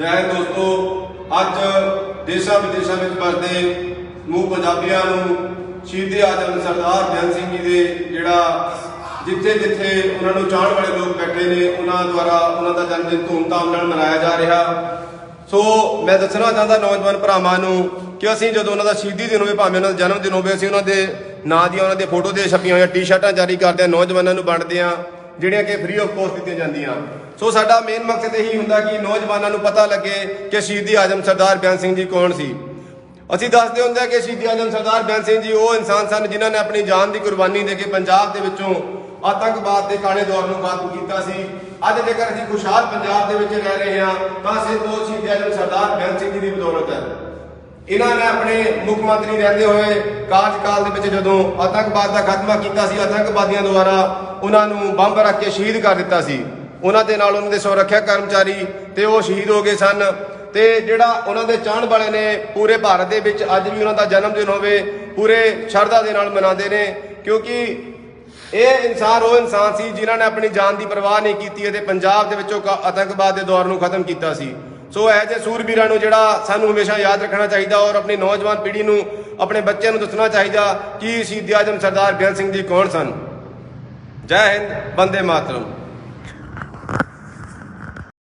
ਜੈ ਦੋਸਤੋ, ਅੱਜ ਦੇਸ਼ਾਂ ਵਿਦੇਸ਼ਾਂ ਵਿੱਚ ਵਸਦੇ ਸਮੂਹ ਪੰਜਾਬੀਆਂ ਨੂੰ ਸ਼ਹੀਦ ਆਜ਼ਮ ਸਰਦਾਰ ਬਿਆਨ ਸਿੰਘ ਜੀ ਦੇ ਜਿਹੜਾ ਜਿੱਥੇ ਜਿੱਥੇ ਉਹਨਾਂ ਨੂੰ ਚਾਹਣ ਵਾਲੇ ਲੋਕ ਬੈਠੇ ਨੇ, ਉਹਨਾਂ ਦੁਆਰਾ ਉਹਨਾਂ ਦਾ ਜਨਮ ਦਿਨ ਧੂਮਧਾਮ ਨਾਲ ਮਨਾਇਆ ਜਾ ਰਿਹਾ। ਸੋ ਮੈਂ ਦੱਸਣਾ ਚਾਹੁੰਦਾ ਨੌਜਵਾਨ ਭਰਾਵਾਂ ਨੂੰ ਕਿ ਅਸੀਂ ਜਦੋਂ ਉਹਨਾਂ ਦਾ ਸ਼ਹੀਦੀ ਦਿਨ ਹੋਵੇ, ਭਾਵੇਂ ਉਹਨਾਂ ਦਾ ਜਨਮ ਦਿਨ ਹੋਵੇ, ਅਸੀਂ ਉਹਨਾਂ ਦੇ ਨਾਂ ਦੀਆਂ ਉਹਨਾਂ ਦੇ ਫੋਟੋ ਦੇ ਛਪੀਆਂ ਹੋਈਆਂ ਟੀ-ਸ਼ਰਟਾਂ ਜਾਰੀ ਕਰਦੇ ਹਾਂ, ਨੌਜਵਾਨਾਂ ਨੂੰ ਵੰਡਦੇ ਹਾਂ, ਜਿਹੜੀਆਂ ਕਿ ਫ੍ਰੀ ਆਫ ਕੋਸਟ ਦਿੱਤੀਆਂ ਜਾਂਦੀਆਂ। ਸੋ ਸਾਡਾ ਮੇਨ ਮਕਸਦ ਇਹੀ ਹੁੰਦਾ ਕਿ ਨੌਜਵਾਨਾਂ ਨੂੰ ਪਤਾ ਲੱਗੇ ਕਿ ਸ਼ਹੀਦੀ ਆਜ਼ਮ ਸਰਦਾਰ ਬਿਆਨ ਸਿੰਘ ਜੀ ਕੌਣ ਸੀ। ਅਸੀਂ ਦੱਸਦੇ ਹੁੰਦੇ ਹਾਂ ਕਿ ਸ਼ਹੀਦੀ ਆਜ਼ਮ ਸਰਦਾਰ ਬਿਆਨ ਸਿੰਘ ਜੀ ਉਹ ਇਨਸਾਨ ਸਨ ਜਿਨ੍ਹਾਂ ਨੇ ਆਪਣੀ ਜਾਨ ਦੀ ਕੁਰਬਾਨੀ ਦੇ ਕੇ ਪੰਜਾਬ ਦੇ ਵਿੱਚੋਂ ਆਤੰਕਵਾਦ ਦੇ ਕਾਲੇ ਦੌਰ ਨੂੰ ਖਤਮ ਕੀਤਾ ਸੀ। ਅੱਜ ਜੇਕਰ ਅਸੀਂ ਖੁਸ਼ਹਾਲ ਪੰਜਾਬ ਦੇ ਵਿੱਚ ਰਹਿ ਰਹੇ ਹਾਂ, ਤਾਂ ਸਿਰਫ ਉਹ ਸ਼ਹੀਦੀ ਆਜ਼ਮ ਸਰਦਾਰ ਬਿਆਨ ਸਿੰਘ ਜੀ ਦੀ ਬਦੌਲਤ ਹੈ। ਇਹਨਾਂ ਨੇ ਆਪਣੇ ਮੁੱਖ ਮੰਤਰੀ ਰਹਿੰਦੇ ਹੋਏ ਕਾਰਜਕਾਲ ਦੇ ਵਿੱਚ ਜਦੋਂ ਆਤੰਕਵਾਦ ਦਾ ਖਾਤਮਾ ਕੀਤਾ ਸੀ, ਆਤੰਕਵਾਦੀਆਂ ਦੁਆਰਾ ਉਹਨਾਂ ਨੂੰ ਬੰਬ ਰੱਖ ਕੇ ਸ਼ਹੀਦ ਕਰ ਦਿੱਤਾ ਸੀ। ਉਹਨਾਂ ਦੇ ਨਾਲ ਉਹਨਾਂ ਦੇ ਸੁਰੱਖਿਆ ਕਰਮਚਾਰੀ ਤੇ ਉਹ ਸ਼ਹੀਦ ਹੋ ਗਏ ਸਨ। ਤੇ ਜਿਹੜਾ ਉਹਨਾਂ ਦੇ ਚਾਹਣ ਵਾਲੇ ਨੇ, ਪੂਰੇ ਭਾਰਤ ਦੇ ਵਿੱਚ ਅੱਜ ਵੀ ਉਹਨਾਂ ਦਾ ਜਨਮ ਦਿਨ ਹੋਵੇ, ਪੂਰੇ ਸ਼ਰਧਾ ਦੇ ਨਾਲ ਮਨਾਉਂਦੇ ਨੇ। ਕਿਉਂਕਿ ਇਹ ਇਨਸਾਨ, ਉਹ ਇਨਸਾਨ ਸੀ ਜਿਨ੍ਹਾਂ ਨੇ ਆਪਣੀ ਜਾਨ ਦੀ ਪਰਵਾਹ ਨਹੀਂ ਕੀਤੀ ਅਤੇ ਪੰਜਾਬ ਦੇ ਵਿੱਚੋਂ ਕ- ਆਤੰਕਵਾਦ ਦੇ ਦੌਰ ਨੂੰ ਖਤਮ ਕੀਤਾ ਸੀ। ਸੋ ਇਹ ਜੇ ਸੂਰਬੀਰਾਂ ਨੂੰ ਜਿਹੜਾ ਸਾਨੂੰ ਹਮੇਸ਼ਾ ਯਾਦ ਰੱਖਣਾ ਚਾਹੀਦਾ ਔਰ ਆਪਣੀ ਨੌਜਵਾਨ ਪੀੜ੍ਹੀ ਨੂੰ, ਆਪਣੇ ਬੱਚਿਆਂ ਨੂੰ ਦੱਸਣਾ ਚਾਹੀਦਾ ਕਿ ਸ਼ਹੀਦ ਆਜ਼ਮ ਸਰਦਾਰ ਬਿਆਨ ਸਿੰਘ ਜੀ ਕੌਣ ਸਨ? ਜੈ ਹਿੰਦ ਬੰਦੇ ਮਾਤਰਮ।